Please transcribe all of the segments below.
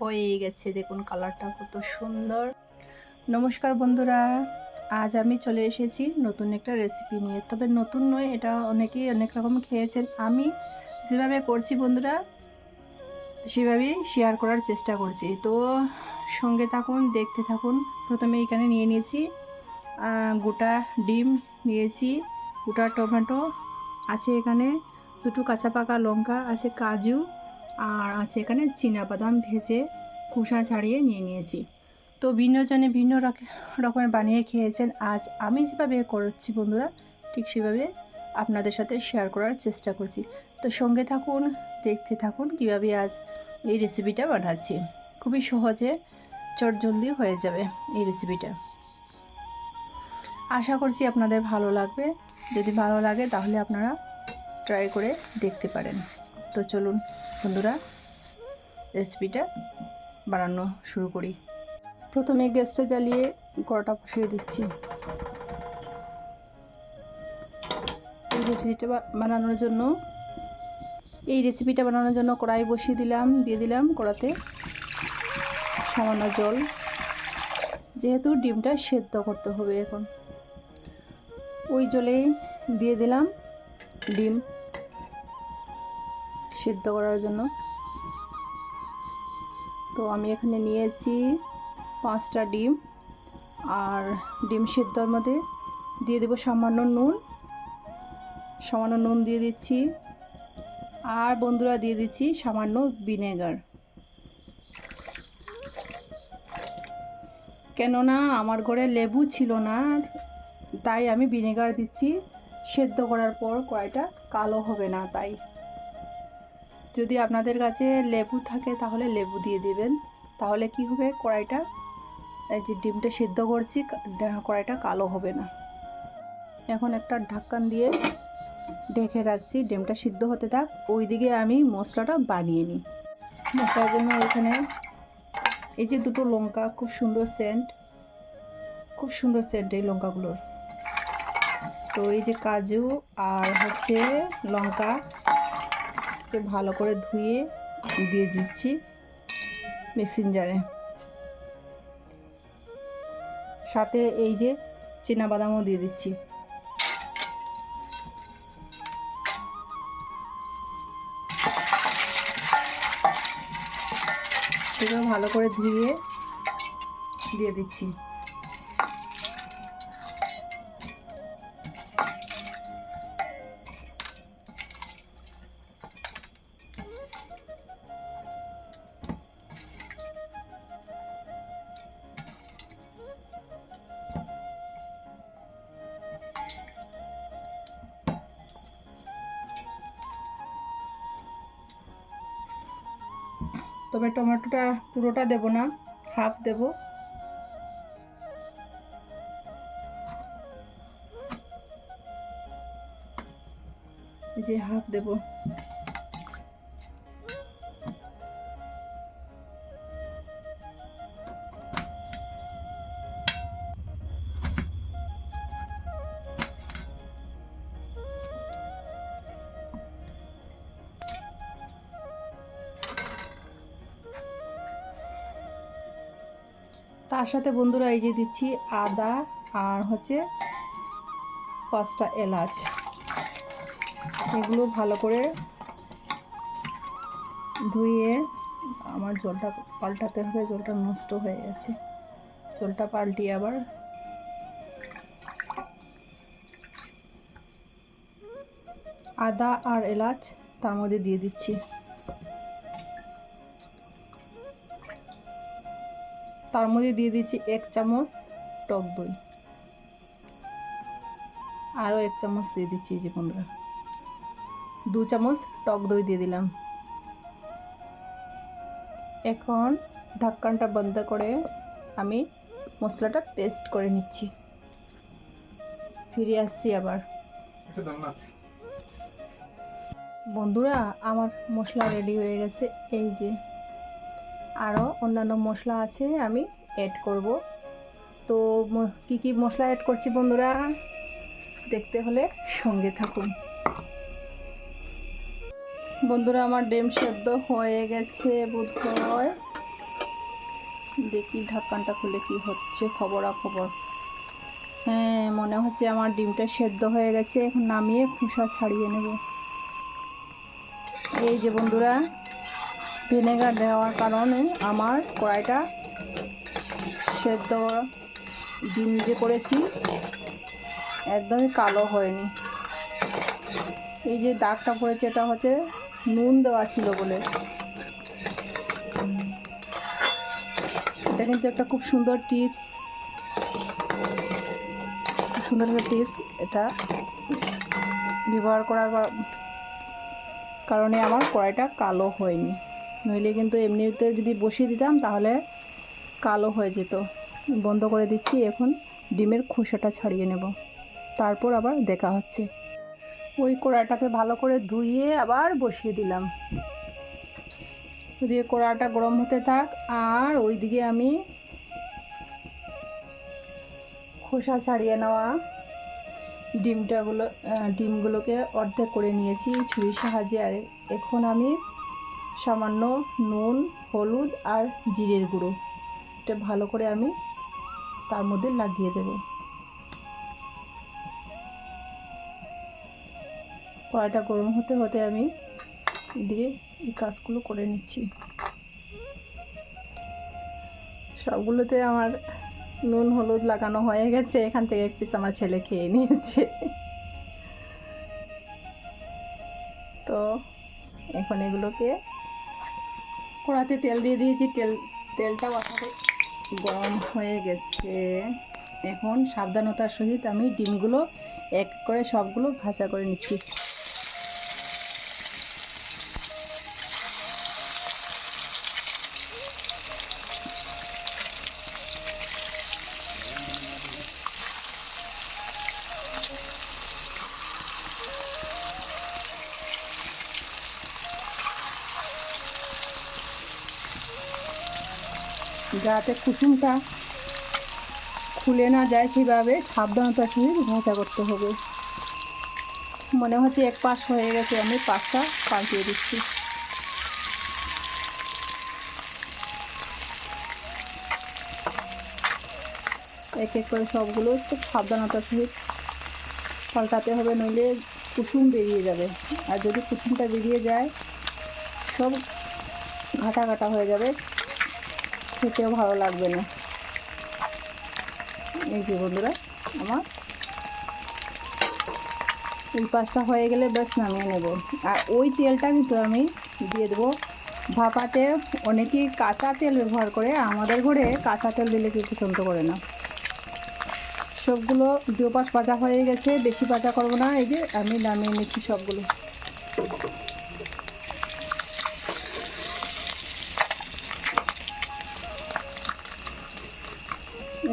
হয়ে গেছে দেখুন কালারটা কত সুন্দর। নমস্কার বন্ধুরা, আজ আমি চলে এসেছি নতুন একটা রেসিপি নিয়ে। তবে নতুন নয়, এটা অনেকেই অনেক রকম খেয়েছেন। আমি যেভাবে করছি বন্ধুরা, সেভাবেই শেয়ার করার চেষ্টা করছি। তো সঙ্গে থাকুন, দেখতে থাকুন। প্রথমে এখানে নিয়ে নিয়েছি গোটা ডিম নিয়েছি, গোটা টমেটো, আছে এখানে দুটো কাঁচা পাকা লঙ্কা, আছে কাজু আর আছে এখানে বাদাম ভেজে খোসা ছাড়িয়ে নিয়ে নিয়েছি। তো ভিন্নজনে ভিন্ন রকমের বানিয়ে খেয়েছেন। আজ আমি যেভাবে করছি বন্ধুরা, ঠিক সেভাবে আপনাদের সাথে শেয়ার করার চেষ্টা করছি। তো সঙ্গে থাকুন, দেখতে থাকুন কীভাবে আজ এই রেসিপিটা বানাচ্ছি। খুবই সহজে চটজলদি হয়ে যাবে এই রেসিপিটা আশা করছি আপনাদের ভালো লাগবে। যদি ভালো লাগে তাহলে আপনারা ট্রাই করে দেখতে পারেন। তো চলুন বন্ধুরা রেসিপিটা বানানো শুরু করি। প্রথমে গ্যাসটা জ্বালিয়ে কড়াটা বসিয়ে দিচ্ছি। এই রেসিপিটা বানানোর জন্য এই রেসিপিটা বানানোর জন্য কড়াই বসিয়ে দিলাম, দিয়ে দিলাম কড়াতে সামান্য জল। যেহেতু ডিমটা সেদ্ধ করতে হবে এখন। ওই জলেই দিয়ে দিলাম ডিম। সেদ্ধ করার জন্য। তো আমি এখানে নিয়েছি পাঁচটা ডিম আর ডিম সিদ্ধর মধ্যে দিয়ে দেবো সামান্য নুন। সামান্য নুন দিয়ে দিচ্ছি। আর বন্ধুরা দিয়ে দিচ্ছি সামান্য ভিনেগার। কেননা আমার ঘরে লেবু ছিল না, তাই আমি ভিনেগার দিচ্ছি। সেদ্ধ করার পর কড়াইটা কালো হবে না, তাই। যদি আপনাদের কাছে লেবু থাকে তাহলে লেবু দিয়ে দিবেন। তাহলে কি হবে? কড়াইটা, এই যে ডিমটা সিদ্ধ করছি কড়াইটা কালো হবে না। এখন একটা ঢাক্কান দিয়ে ঢেকে রাখছি, ডিমটা সিদ্ধ হতে থাক। ওইদিকে আমি মশলাটা বানিয়ে নিই। মশলার জন্য ওইখানে এই যে দুটো লঙ্কা, খুব সুন্দর সেন্ট খুব সুন্দর সেন্ট এই লঙ্কাগুলোর। তো এই যে কাজু আর হচ্ছে লঙ্কা। কে ভালো করে ধুয়ে দিয়ে দিচ্ছি মিক্সিং জারে সাথে এই যে বাদামও দিয়ে দিচ্ছি। এগুলো ভালো করে ধুয়ে দিয়ে দিচ্ছি। তবে টমেটোটা পুরোটা দেব না হাফ দেব। যে হাফ দেব। তার সাথে বন্ধুরা এই যে দিচ্ছি আদা আর হচ্ছে পাঁচটা এলাচ। এগুলো ভালো করে ধুয়ে আমার জলটা পাল্টাতে হবে, জলটা নষ্ট হয়ে গেছে। জলটা পাল্টিয়ে আবার আদা আর এলাচ তার মধ্যে দিয়ে দিচ্ছি। তার মধ্যে দিয়ে দিচ্ছি এক চামচ টক দই। আরও এক চামচ দিয়ে দিচ্ছি এই যে বন্ধুরা। দু চামচ টক দই দিয়ে দিলাম। এখন ঢাক্কানটা বন্ধ করে আমি মশলাটা পেস্ট করে নিচ্ছি। ফিরে আসছি আবার। বন্ধুরা আমার মশলা রেডি হয়ে গেছে। এই যে আরও অন্যান্য মশলা আছে আমি অ্যাড করব। তো কি কি মশলা অ্যাড করছি বন্ধুরা? দেখতে হলে সঙ্গে থাকুন। বন্ধুরা, আমার ডিম সেদ্ধ হয়ে গেছে বোধ হয় দেখি ঢাকনটা খুলে কি হচ্ছে খবরাখবর। হ্যাঁ মনে হচ্ছে আমার ডিমটা সেদ্ধ হয়ে গেছে। এখন নামিয়ে খোসা ছাড়িয়ে নেব। এই যে বন্ধুরা ভিনেগার দেওয়ার কারণে আমার কড়াইটা সেদ্ধ ডিম যে করেছি। একদমই কালো হয়নি। এই যে দাগটা পড়েছে, এটা হচ্ছে নুন দেওয়া ছিল বলে। এটা কিন্তু একটা খুব সুন্দর টিপস। সুন্দর একটা টিপস এটা ব্যবহার করার কারণে আমার কড়াইটা কালো হয়নি। নইলে কিন্তু এমনিতে যদি বসিয়ে দিতাম তাহলে কালো হয়ে যেত। বন্ধ করে দিচ্ছি, এখন ডিমের খোসাটা ছাড়িয়ে নেব। তারপর আবার দেখা হচ্ছে। ওই কড়াটাকে ভালো করে ধুইয়ে আবার বসিয়ে দিলাম। দিয়ে কড়াটা গরম হতে থাক, আর ওইদিকে আমি খোসা ছাড়িয়ে নেওয়া ডিমটাগুলো ডিমগুলোকে অর্ধেক করে নিয়েছি ছুরির সাহায্যে। আর এখন আমি সামান্য নুন, হলুদ আর জিরের গুঁড়ো। এটা ভালো করে আমি তার মধ্যে লাগিয়ে দেব। কড়াইটা গরম হতে হতে আমি এদিকে এই কাজগুলো করে নিচ্ছি। সবগুলোতে আমার নুন, হলুদ লাগানো হয়ে গেছে। এখান থেকে এক পিস আমার ছেলে খেয়ে নিয়েছে। তো এখন এগুলোকে কড়াতে তেল দিয়ে দিয়েছি। তেল তেলটাও আসলে গরম হয়ে গেছে। এখন সাবধানতার সহিত আমি ডিমগুলো এক করে সবগুলো ভাজা করে নিচ্ছি। যাতে কুসুমটা খুলে না যায় সেভাবে সাবধানতার সহিত ভাজা করতে হবে। মনে হচ্ছে এক পাশ হয়ে গেছে, আমি পাশটা পাল্টিয়ে দিচ্ছি। এক এক করে সবগুলো খুব সাবধানতার সহিত পাল্টাতে হবে, নইলে কুসুম বেরিয়ে যাবে। আর যদি কুসুমটা বেরিয়ে যায়, সব ঘাটা ঘাটা হয়ে যাবে। খেতেও ভালো লাগবে না। এই যে বন্ধুরা, আমার। এই পাঁচটা হয়ে গেলে বেশ নামিয়ে নেব। আর ওই তেলটা কিন্তু আমি দিয়ে দেবো ভাপাতে। অনেকেই কাঁচা তেল ব্যবহার করে, আমাদের ঘরে কাঁচা তেল দিলে কেউ পছন্দ করে না। সবগুলো দু পাশ ভাজা হয়ে গেছে, বেশি ভাজা করব না, এই যে আমি নামিয়ে নিচ্ছি সবগুলো।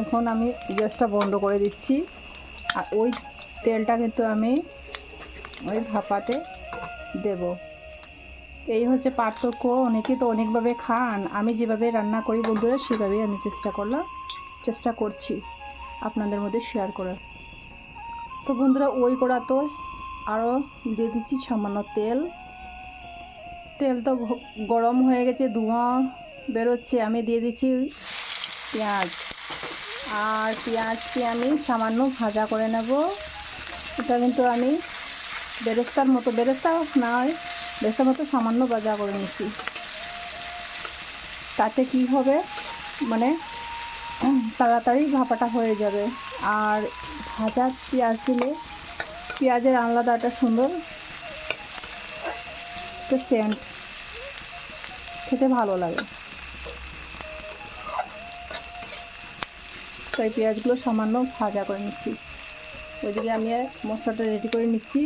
এখন আমি গ্যাসটা বন্ধ করে দিচ্ছি। আর ওই তেলটা কিন্তু আমি ওই ভাপাতে দেব। এই হচ্ছে পার্থক্য, অনেকে তো অনেকভাবে খান। আমি যেভাবে রান্না করি বন্ধুরা, সেভাবেই আমি চেষ্টা করলাম, চেষ্টা করছি আপনাদের মধ্যে শেয়ার করার। তো বন্ধুরা, ওই করা তো আরও দিয়ে দিচ্ছি সামান্য তেল। তেল তো গরম হয়ে গেছে, ধোঁয়া বেরোচ্ছে। আমি দিয়ে দিচ্ছি পেঁয়াজ। আর পেঁয়াজকে আমি সামান্য ভাজা করে নেব। এটা কিন্তু আমি বেরেস্তার মতো, বেরেস্তা নয়, বেরেস্তার মতো সামান্য ভাজা করে নিচ্ছি তাতে কি হবে? মানে তাড়াতাড়ি ভাপাটা হয়ে যাবে। আর ভাজা পেঁয়াজ দিলে পেঁয়াজের আলাদা একটা সুন্দর সেন্ট খেতে ভালো লাগে। তো এই পেঁয়াজগুলো সামান্য ভাজা করে নিচ্ছি। ওইদিকে আমি মশলাটা রেডি করে নিচ্ছি।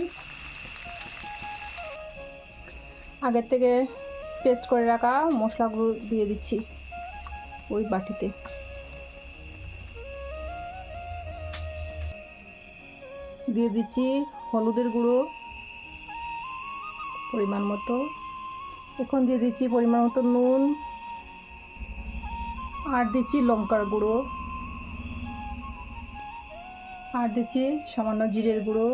আগের থেকে পেস্ট করে রাখা মশলাগুলো দিয়ে দিচ্ছি ওই বাটিতে। দিয়ে দিচ্ছি হলুদের গুঁড়ো পরিমাণ মতো। এখন দিয়ে দিচ্ছি পরিমাণ মতো নুন। আর দিচ্ছি লঙ্কার গুঁড়ো। আর দিচ্ছি সামান্য জিরের গুঁড়ো।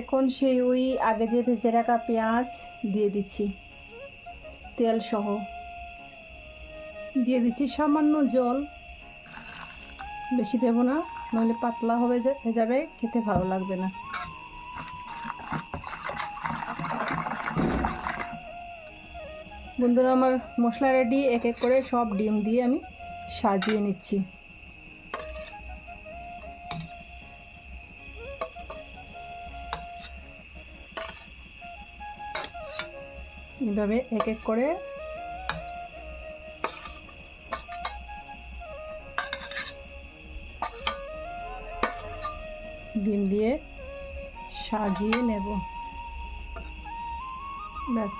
এখন সেই ওই আগে যে ভেজে রাখা পেঁয়াজ দিয়ে দিচ্ছি, তেল সহ। দিয়ে দিচ্ছি সামান্য জল। বেশি দেবো না নইলে পাতলা হবে হয়ে যাবে, খেতে ভালো লাগবে না। বন্ধুরা, আমার মশলা রেডি এক এক করে সব ডিম দিয়ে আমি সাজিয়ে নিচ্ছি। এভাবে এক এক করে ডিম দিয়ে সাজিয়ে নেব। ব্যাস।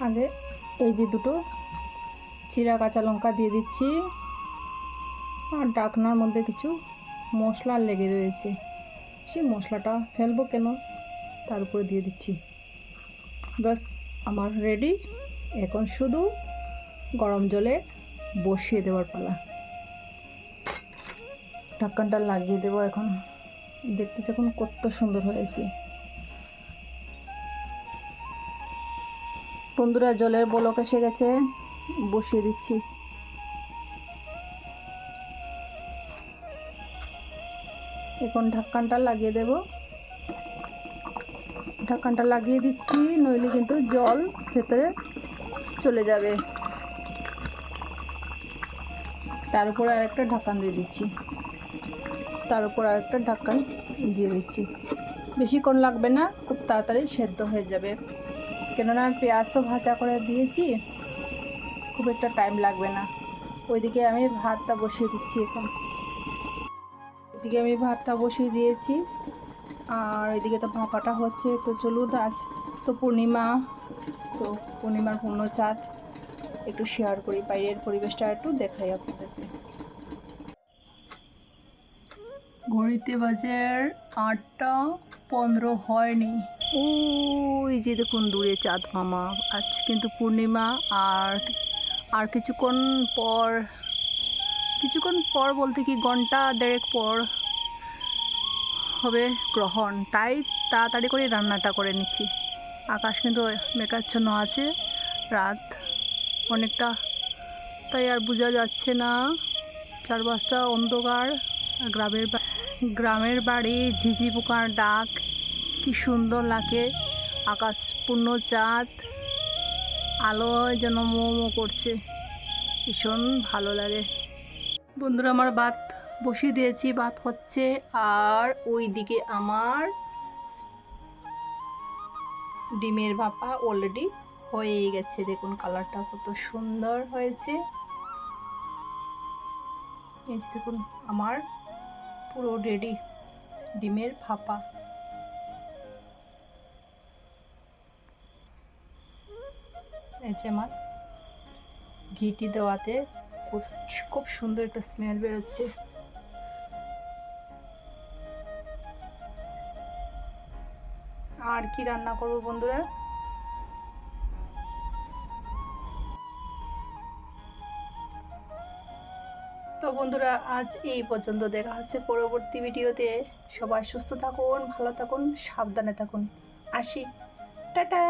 আগে এই যে দুটো চিরা কাঁচা লঙ্কা দিয়ে দিচ্ছি। আর ডাকনার মধ্যে কিছু মশলা লেগে রয়েছে। সেই মশলাটা ফেলব কেন? তার উপরে দিয়ে দিচ্ছি। ব্যাস, আমার রেডি এখন শুধু গরম জলে বসিয়ে দেওয়ার পালা। ঢাক্কানটা লাগিয়ে দেবো এখন। দেখতে দেখুন কত সুন্দর হয়েছে। বন্ধুরা, জলের বলক এসে গেছে। বসিয়ে দিচ্ছি। এখন ঢাক্কানটা লাগিয়ে দেব। ঢাক্কানটা লাগিয়ে দিচ্ছি, নইলে কিন্তু জল ভেতরে চলে যাবে। তার উপর আর একটা ঢাকান দিয়ে দিচ্ছি। তার উপর আর একটা ঢাকান দিয়ে দিচ্ছি। বেশিক্ষণ লাগবে না, খুব তাড়াতাড়ি সেদ্ধ হয়ে যাবে। কেননা পেঁয়াজ তো ভাজা করে দিয়েছি, খুব একটা টাইম লাগবে না। ওইদিকে আমি ভাতটা বসিয়ে দিচ্ছি এখন। এদিকে আমি ভাতটা বসিয়ে দিয়েছি, আর ওইদিকে তো ভাপাটা হচ্ছে, তো চলুন আজ তো পূর্ণিমা, তো পূর্ণিমার পূর্ণ চাঁদ একটু শেয়ার করি, বাইরের পরিবেশটা একটু দেখাই আপনাদেরকে। ঘড়িতে বাজে আটটা পনেরো হয়নি। ওই যে দেখুন দূরে চাঁদ মামা, আজ কিন্তু পূর্ণিমা আর আর কিছুক্ষণ পর কিছুক্ষণ পর বলতে কি ঘণ্টা দেড়েক পর হবে গ্রহণ। তাই তাড়াতাড়ি করে রান্নাটা করে নিচ্ছি। আকাশ কিন্তু মেঘাচ্ছন্ন আছে, রাত অনেকটা, তাই আর বোঝা যাচ্ছে না। চারপাশটা অন্ধকার গ্রামের গ্রামের বাড়ি, ঝিঝি পোকার ডাক কি সুন্দর লাগে। আকাশ পূর্ণ চাঁদ আলো যেন মো মো করছে। ভীষণ ভালো লাগে। বন্ধুরা, আমার ভাত বসিয়ে দিয়েছি ভাত হচ্ছে আর ওই দিকে আমার ডিমের ভাপা অলরেডি হয়ে গেছে। দেখুন কালারটা কত সুন্দর হয়েছে। দেখুন, আমার পুরো রেডি ডিমের ভাপা। এই যে আমার। ঘিটি দেওয়াতে খুব খুব সুন্দর একটা স্মেল বেরোচ্ছে। আর কি রান্না করব বন্ধুরা? তো বন্ধুরা, আজ এই পর্যন্ত দেখা হচ্ছে পরবর্তী ভিডিওতে। সবাই সুস্থ থাকুন, ভালো থাকুন, সাবধানে থাকুন। আসি। টাটা!